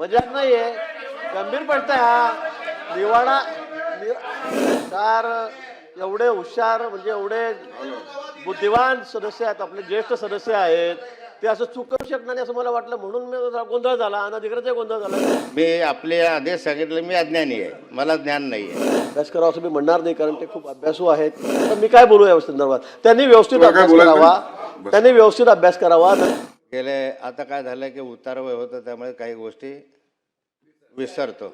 मजाक नाहीये. गंभीर प्रश्न आहे हा. निवाडा हुशार एवढे हुशार म्हणजे एवढे बुद्धिवान सदस्य आहेत. आपले ज्येष्ठ सदस्य आहेत. ते असं चूक करू शकणार नाही असं मला वाटलं. म्हणून मी गोंधळ झाला. अनधिकृत गोंधळ झाला. मी आपले आदेश सांगितले. मी अज्ञानी आहे. मला ज्ञान नाही आहे अभ्यास करावा असं मी म्हणणार नाही कारण ते खूप अभ्यासू आहेत. तर मी काय बोलू या संदर्भात? त्यांनी व्यवस्थित अभ्यास करावा? त्यांनी व्यवस्थित अभ्यास करावा. गेले आता काय झालं की उतार वय होतं त्यामुळे काही गोष्टी विसरतो.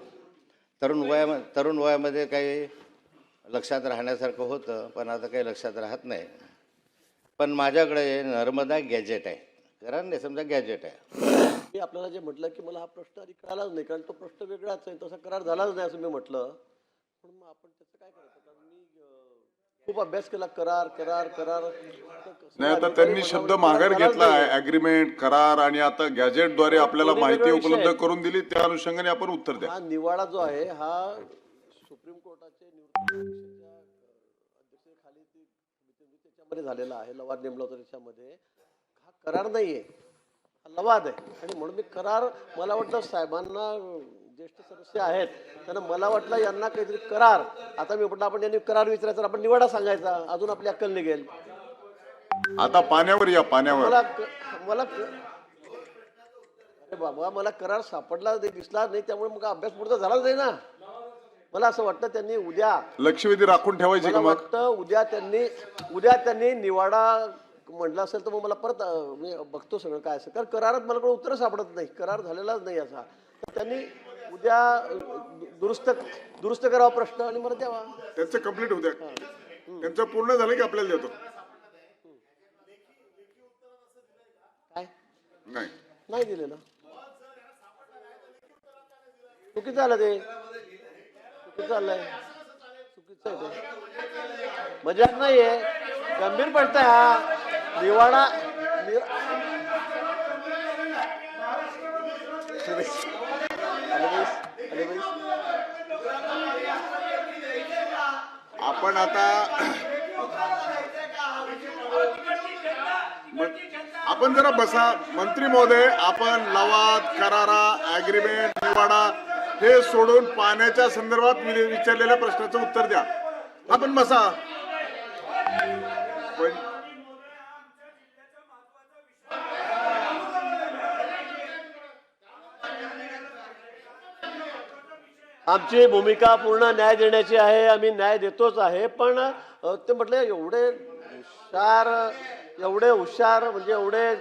तरुण वया तरुण वयामध्ये काही लक्षात राहण्यासारखं होतं पण आता काही लक्षात राहत नाही. पण माझ्याकडे नर्मदा गॅजेट आहे. कारण नाही समजा गॅजेट आहे. मी आपल्याला जे म्हटलं की मला हा प्रश्न आधी कळालाच नाही कारण तो प्रश्न वेगळाच आहे तसा करार झालाच नाही असं मी म्हटलं. पण मग आपण त्याचं काय करायचं? कारण मी खूप अभ्यास केला करार करार करार. नाही आता त्यांनी शब्द माघार घेतला आहे अग्रीमेंट करार आणि आता गॅजेटद्वारे आपल्याला माहिती उपलब्ध. करून दिली त्या अनुषंगाने आपण उत्तर द्या. हा निवाडा जो आहे हा सुप्रीम कोर्टाचे अध्यक्षतेखाली ती समिती त्याच्यामध्ये झालेला आहे लवाद नेमला होता त्याच्यामध्ये हा करार नाहीये हा लवाद आहे. आणि म्हणून मी करार मला वाटतं साहेबांना ज्येष्ठ सदस्य आहेत. त्यांना मला वाटलं यांना काहीतरी करार. आता मी म्हटलं आपण यांनी करार विचारायचा आपण निवाडा सांगायचा. अजून आपली अक्कल निघेल. आता पाण्यावर या पाण्यावर. मला क- मला क- अरे बाबा मला करार सापडला नाही दिसला नाही त्यामुळे मग अभ्यास पुढचा झालाच नाही ना. मला असं वाटतं त्यांनी उद्या लक्षवेधी राखून ठेवायची मला का मग? वाटतं उद्या त्यांनी उद्या त्यांनी निवाडा म्हटलं असेल तर मग मला परत अं, मी बघतो सगळं काय असं. कारण करारात मला कोण उत्तर सापडत नाही. करार झालेलाच नाही असा. तर त्यांनी उद्या दुरुस्त दुरुस्त करावा प्रश्न आणि मला द्यावा. त्यांचं कंप्लीट होत्या त्यांचं पूर्ण झालं की आपल्याला देतो. काय? नाही. नाही दिलेलं. चुकीचं झालं ते. चुकीचं झालंय. चुकीचं आहे मजाक नाहीये. गंभीर आहे हा. निवाडा नि- आले बाईस, आले बाईस. पण आता आपण जरा बसा. मंत्री महोदय आपण लवाद करारा अग्रीमेंट निवाडा हे सोडून पाण्याच्या संदर्भात विचारलेल्या प्रश्नाचं उत्तर द्या. आपण बसा. पण आमची भूमिका पूर्ण न्याय देण्याची आहे आम्ही न्याय देतोच आहे पण ते म्हटलं एवढे हुशार एवढे हुशार म्हणजे एवढे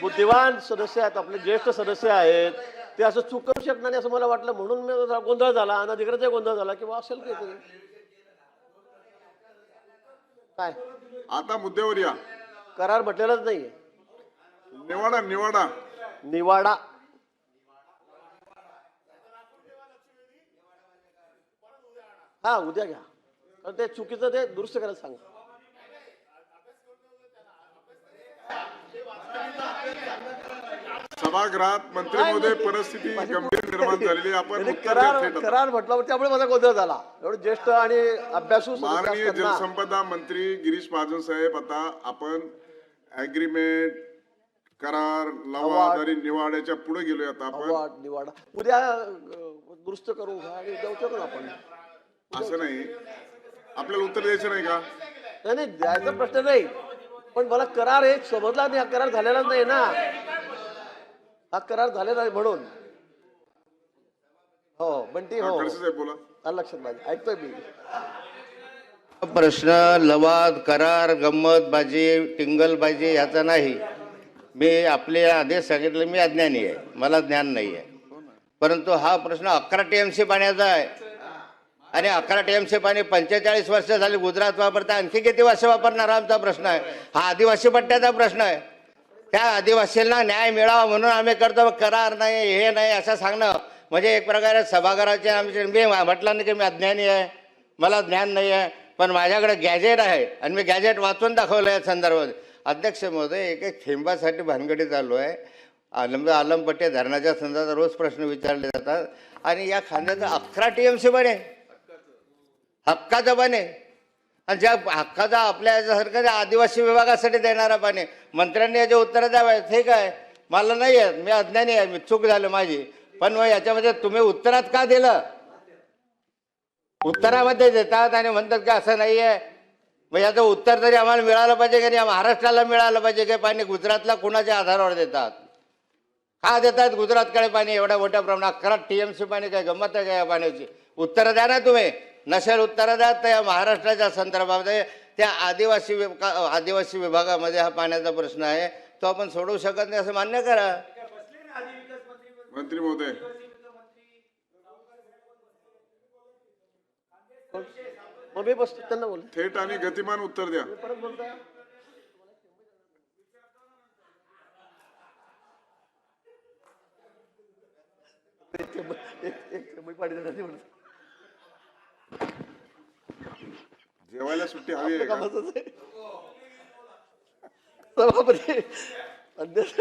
बुद्धिवान सदस्य आहेत आपले ज्येष्ठ सदस्य आहेत ते असं चूक करू शकणार नाही असं मला वाटलं. म्हणून मी गोंधळ झाला अनधिकृत गोंधळ झाला किंवा असेल काय? आता मुद्द्यावर या. करार म्हटलेलाच नाहीये. निवाडा निवाडा. निवाडा. हा उद्या घ्या. कारण ते चुकीचं ते दुरुस्त करायला सांगा. सभागृहात मंत्री महोदय परिस्थिती गंभीर निर्माण झालेली आहे. आपण उत्तर करार आता. करार म्हटलं त्यामुळे माझा गोंधळ झाला. एवढे ज्येष्ठ आणि अभ्यासू सदस्य माननीय असताना जलसंपदा मंत्री गिरीश महाजन साहेब आता आपण अग्रीमेंट करार लवाद आणि निवाड्याच्या पुढे गेलोय आता आपण. अवॉर्ड निवाडा. उद्या अं, दुरुस्त घ्या आणि उद्या उचलू ना आपण. असं नाही. आपल्याला उत्तर द्यायचं नाही का? नाही नाही द्यायचा प्रश्न नाही. पण मला करार एक समजला नाही हा करार झालेलाच नाही ना. हा करार झालेला नाही म्हणून. हो बंटी हो. खडसे साहेब बोला. आलं लक्षात माझ्या ऐकतोय मी. प्रश्न लवाद करार गंमतबाजी टिंगलबाजी ह्याचा नाही. मी आपले आदेश सांगितले मी अज्ञानी आहे. मला ज्ञान नाही आहे परंतु हा प्रश्न अकरा टी एम सी पाण्याचा आहे. आणि अकरा टी एम सी पाणी पंचेचाळीस वर्ष झाली गुजरात वापरता. आणखी किती वर्ष वापरणार आमचा प्रश्न आहे. हा आदिवासी पट्ट्याचा प्रश्न आहे. त्या आदिवासींना न्याय मिळावा म्हणून आम्ही करतो. करार नाही हे नाही असं सांगणं. म्हणजे एक प्रकारे सभागृहाचे आमचे मी म्हटलं नाही की मी अज्ञानी आहे. मला ज्ञान नाही आहे. पण माझ्याकडे गॅजेट आहे. आणि मी गॅजेट वाचून दाखवलं या संदर्भात. अध्यक्ष महोदय एक एक थेंबासाठी भानगडी चालू आहे. आलम आलमपट्टे धरणाच्या संदर्भात रोज प्रश्न विचारले जातात. आणि या खांद्याचं अकरा टी एम सी आहे. हक्काचं आहे. आणि ज्या हक्काचा आपल्या याच्यासारखं ज्या आदिवासी विभागासाठी देणारा पाणी मंत्र्यांनी याच्या उत्तरं द्यावे ठीक आहे मला नाही आहे मी अज्ञानी आहे. मी चूक झालं माझी. पण मग याच्यामध्ये तुम्ही उत्तरात का दिलं? उत्तरामध्ये देतात आणि म्हणतात की असं नाही आहे. मग याचं उत्तर तरी आम्हाला मिळालं पाहिजे की नाही? महाराष्ट्राला मिळालं पाहिजे की पाणी? गुजरातला कुणाच्या आधारावर देतात? का देतात गुजरातकडे पाणी? एवढ्या मोठ्या प्रमाणात अकरा सी पाणी काय? गंमत आहे का या पाण्याची? उत्तरं द्या ना तुम्ही. नसेल उत्तरं द्या तर या महाराष्ट्राच्या संदर्भामध्ये त्या आदिवासी विभा आदिवासी विभागामध्ये हा पाण्याचा प्रश्न आहे तो आपण सोडवू शकत नाही असं मान्य करा मंत्री महोदय मग मी बसतो त्यांना बोल थेट आणि गतिमान उत्तर द्या एक थेंब- एक- एक थेंबही पाणी देणार नाही म्हणून. जेवायला सुट्टी हवी आहे का. सभापती अध्यक्ष